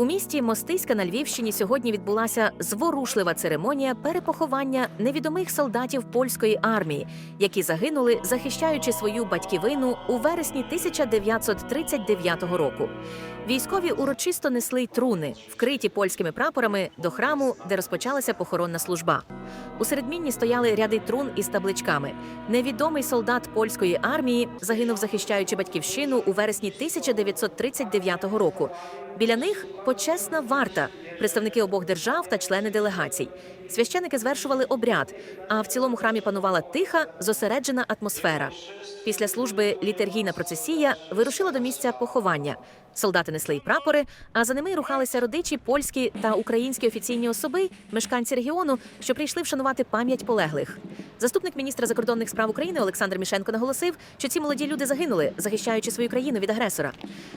У місті Мостиська на Львівщині сьогодні відбулася зворушлива церемонія перепоховання невідомих солдатів польської армії, які загинули, захищаючи свою батьківину у вересні 1939 року. Військові урочисто несли труни, вкриті польськими прапорами, до храму, де розпочалася похоронна служба. У середмінні стояли ряди трун із табличками. Невідомий солдат польської армії загинув, захищаючи батьківщину у вересні 1939 року. Біля них почесна варта, представники обох держав та члени делегацій. Священики звершували обряд, а в цілому храмі панувала тиха, зосереджена атмосфера. Після служби літергійна процесія вирушила до місця поховання. Солдати несли й прапори, а за ними рухалися родичі, польські та українські офіційні особи, мешканці регіону, що прийшли вшанувати пам'ять полеглих. Заступник міністра закордонних справ України Олександр Мішенко наголосив, що ці молоді люди загинули, захищаючи свою країну від агресора.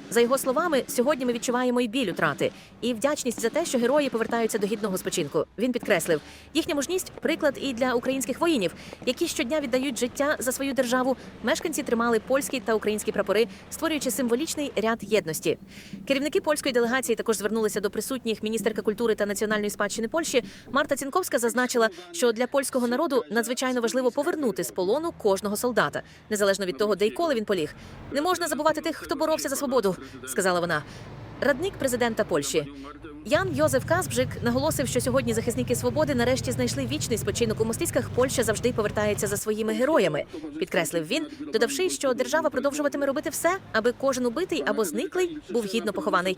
За його словами, сьогодні ми відчуваємо і біль утрати, і вдячність за те, що герої повертаються до гідного спочинку. Він підкреслив, їхня мужність приклад і для українських воїнів, які щодня віддають життя за свою державу. Мешканці тримали польські та українські прапори, створюючи символічний ряд єдності. Керівники польської делегації також звернулися до присутніх. Міністерка культури та національної спадщини Польщі Марта Цінковська зазначила, що для польського народу надзвичайно важливо повернути з полону кожного солдата, незалежно від того, де й коли він поліг. Не можна забувати тих, хто боровся за свободу, сказала вона. Радник президента Польщі Ян Йозеф Казбжик наголосив, що сьогодні захисники свободи нарешті знайшли вічний спочинок у мостиськах. Польща завжди повертається за своїми героями. Підкреслив він, додавши, що держава продовжуватиме робити все, аби кожен убитий або зниклий був гідно похований.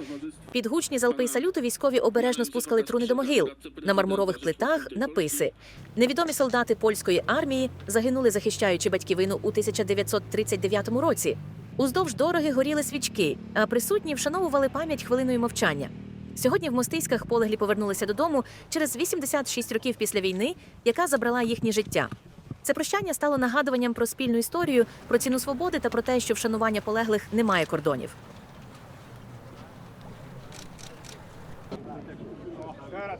Під гучні залпи й салюту військові обережно спускали труни до могил. На мармурових плитах написи: невідомі солдати польської армії загинули, захищаючи батьківину у 1939 році. Уздовж дороги горіли свічки, а присутні вшановували пам'ять хвилиною мовчання. Сьогодні в Мостиськах полеглі повернулися додому через 86 років після війни, яка забрала їхнє життя. Це прощання стало нагадуванням про спільну історію, про ціну свободи та про те, що вшанування полеглих не має кордонів. Зараз.